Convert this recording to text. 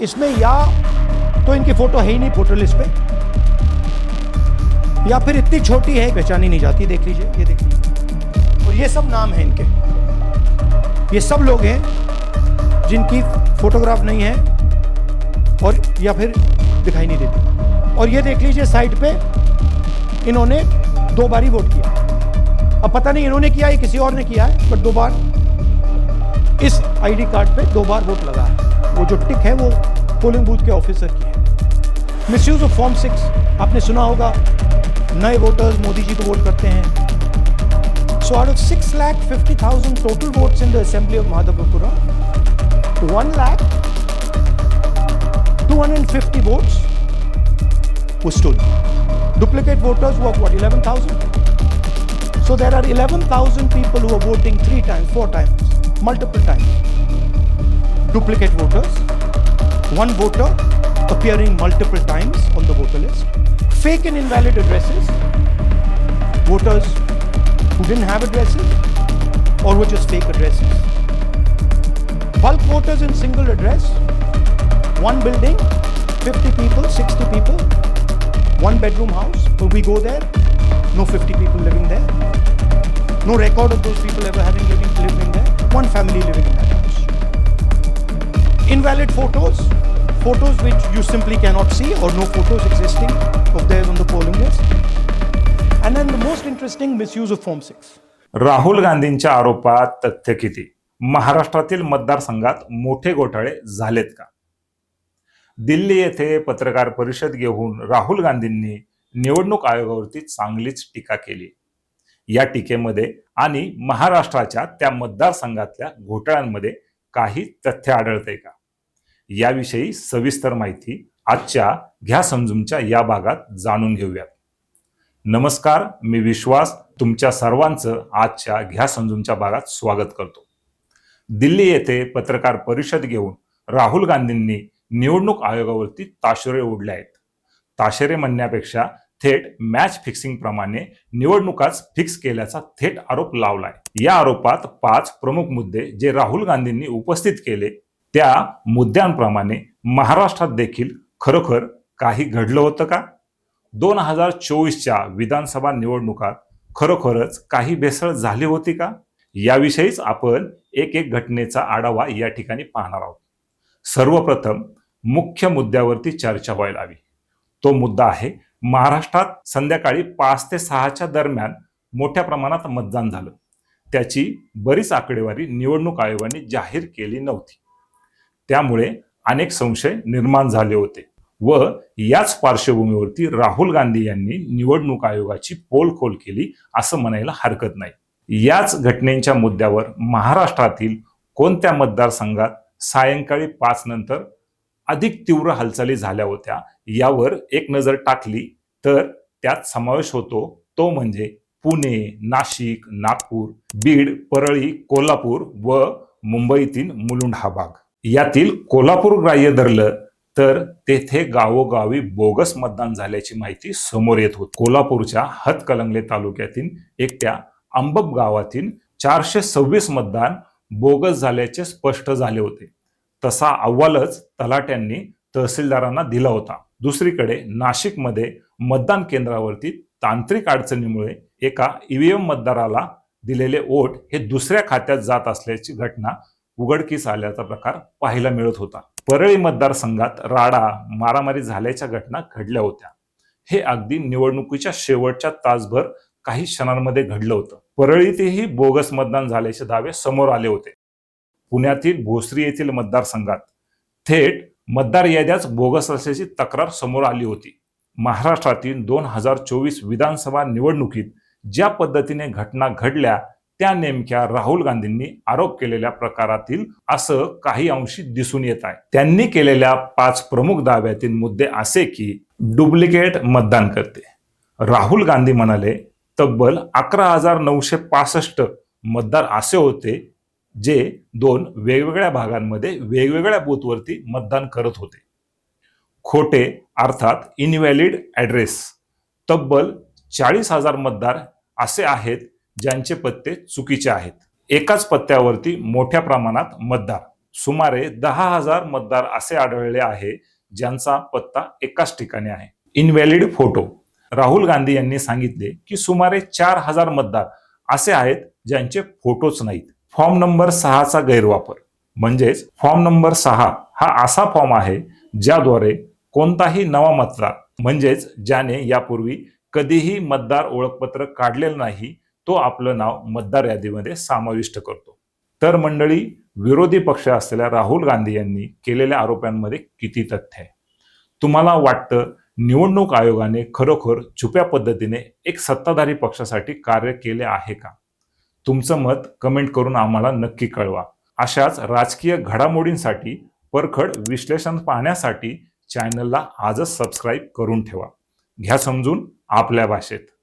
इसमें या तो इनकी फ़ोटो है ही नहीं फ़ोटो लिस्ट पे, या फिर इतनी छोटी है, पहचानी नहीं जाती, देख लीजिए, ये देख लीजिए। और ये सब नाम है इनके। ये सब लोग हैं जिनकी फोटोग्राफ नहीं है और या फिर दिखाई नहीं देती। और ये देख लीजिए साइड पे इन्होंने दो बार ही वोट किया। अब पता नहीं इन्होंने किया या किसी और ने किया है पर दो बार इस आईडी कार्ड पे दो बार वोट लगा है। वो जो टिक है वो पोलिंग बूथ के ऑफिसर की है misuse of form six आपने सुना होगा नए वोटर्स मोदी जी को वोट करते हैं so out of six lakh fifty thousand total votes in the assembly of Madhavpura one lakh two hundred fifty votes was stolen. Duplicate voters were what, 11,000? So there are 11,000 people who are voting three times, four times, multiple times. Duplicate voters, one voter appearing multiple times on the voter list, fake and invalid addresses, voters who didn't have addresses or were just fake addresses. Bulk voters in single address, one building, 50 people, 60 people, one bedroom house, but we go there, no 50 people living there, no record of those people ever having living, living there, one family living in that. Invalid photos, photos which you simply cannot see or no photos existing of theirs on the polling list. And then the most interesting misuse of Form 6. Rahul गांधींच्या आरोपात तथ्य किती महाराष्ट्रातील मतदारसंघात मोठे घोटाळे झालेत का दिल्ली येथे पत्रकार परिषद घेऊन राहुल गांधींनी निवडणूक आयोगावरती चांगलीच टीका केली या टीकेमध्ये आणि महाराष्ट्राच्या त्या मतदारसंघातल्या घोटाळ्यांमध्ये काही तथ्य आढळते का याविषयी सविस्तर माहिती आजच्या घ्या समजूमच्या या भागात जाणून घेऊयात. नमस्कार मी विश्वास तुमच्या सर्वांचं आजच्या घ्या समजूमच्या भागात स्वागत करतो. दिल्ली येथे पत्रकार परिषद घेऊन राहुल गांधींनी निवडणूक आयोगावरती ताशेरे ओढले आहेत. ताशेरे म्हणण्यापेक्षा थेट मॅच फिक्सिंग प्रमाणे निवडणुकाच फिक्स केल्याचा थेट आरोप लावलाय. या आरोपात पाच प्रमुख मुद्दे जे राहुल गांधींनी उपस्थित केले त्या मुद्द्यांप्रमाणे महाराष्ट्रात देखील खरोखर काही घडलं होतं का? दोन हजार चोवीसच्या विधानसभा निवडणुकात खरोखरच काही भेसळ झाली होती का? याविषयीच आपण एक एक घटनेचा आढावा या ठिकाणी पाहणार आहोत. सर्वप्रथम मुख्य मुद्द्यावरती चर्चा व्हायला हवी. तो मुद्दा आहे महाराष्ट्रात संध्याकाळी पाच ते सहाच्या दरम्यान मोठ्या प्रमाणात मतदान झालं. त्याची बरीच आकडेवारी निवडणूक आयोगाने जाहीर केली नव्हती. त्यामुळे अनेक संशय निर्माण झाले होते व याच पार्श्वभूमीवरती राहुल गांधी यांनी निवडणूक आयोगाची पोलखोल केली असं म्हणायला हरकत नाही. याच घटनेच्या मुद्द्यावर महाराष्ट्रातील कोणत्या मतदारसंघात सायंकाळी पाच नंतर अधिक तीव्र हालचाली झाल्या होत्या यावर एक नजर टाकली तर त्यात समावेश होतो तो म्हणजे पुणे नाशिक नागपूर बीड परळी कोल्हापूर व मुंबईतील मुलुंड हा भाग. यातील कोल्हापूर ग्राह्य धरलं तर तेथे गावोगावी बोगस मतदान झाल्याची माहिती समोर येत होती. कोल्हापूरच्या हतकलंगले तालुक्यातील एकट्या अंबप गावातील चारशे सव्वीस मतदान बोगस झाल्याचे स्पष्ट झाले होते. तसा अहवालच तलाट्यांनी तहसीलदारांना दिला होता. दुसरीकडे नाशिकमध्ये मतदान केंद्रावरती तांत्रिक अडचणीमुळे एका ईव्हीएम मतदाराला दिलेले वोट हे दुसऱ्या खात्यात जात असल्याची घटना उघडकीस आल्याचा प्रकार पाहायला मिळत होता. परळी मतदारसंघात राडा मारामारी झाल्याच्या घटना घडल्या होत्या. हे अगदी निवडणुकीच्या शेवटच्या तासभर काही क्षणांमध्ये घडलं होतं. परळीतही बोगस मतदान झाल्याचे दावे समोर आले होते. पुण्यातील भोसरी येथील मतदारसंघात थेट मतदार याद्याच बोगस असल्याची तक्रार समोर आली होती. महाराष्ट्रातील दोन हजार चोवीस विधानसभा निवडणुकीत ज्या पद्धतीने घटना घडल्या त्या नेमक्या राहुल गांधींनी आरोप केलेल्या प्रकारातील असं काही अंशी दिसून येत आहे. त्यांनी केलेल्या पाच प्रमुख दाव्यातील मुद्दे असे की डुप्लिकेट मतदान करते. राहुल गांधी म्हणाले तब्बल अकरा हजार नऊशे पासष्ट मतदार असे होते जे दोन वेगवेगळ्या भागांमध्ये वेगवेगळ्या बूथवरती मतदान करत होते. खोटे अर्थात इनव्हॅलिड ॲड्रेस तब्बल चाळीस हजार मतदार असे आहेत ज्यांचे पत्ते चुकीचे आहेत. एकाच पत्त्यावरती मोठ्या प्रमाणात मतदार. सुमारे दहा हजार मतदार असे आढळले आहे ज्यांचा पत्ता एकाच ठिकाणी आहे. इनव्हॅलिड फोटो राहुल गांधी यांनी सांगितले की सुमारे चार हजार मतदार असे आहेत ज्यांचे फोटोच नाहीत. फॉर्म नंबर सहाचा गैरवापर. म्हणजेच फॉर्म नंबर सहा हा असा फॉर्म आहे ज्याद्वारे कोणताही नवा मतदार म्हणजेच ज्याने यापूर्वी कधीही मतदार ओळखपत्र काढलेलं नाही तो आपलं नाव मतदार यादीमध्ये समाविष्ट करतो. तर मंडळी विरोधी पक्ष असलेल्या राहुल गांधी यांनी केलेल्या आरोपांमध्ये किती तथ्य आहे? तुम्हाला वाटतं निवडणूक आयोगाने खरोखर छुप्या पद्धतीने एक सत्ताधारी पक्षासाठी कार्य केले आहे का? तुमचं मत कमेंट करून आम्हाला नक्की कळवा. अशाच राजकीय घडामोडींसाठी परखड विश्लेषण पाहण्यासाठी चॅनलला आजच सबस्क्राईब करून ठेवा. घ्या समजून आपल्या भाषेत.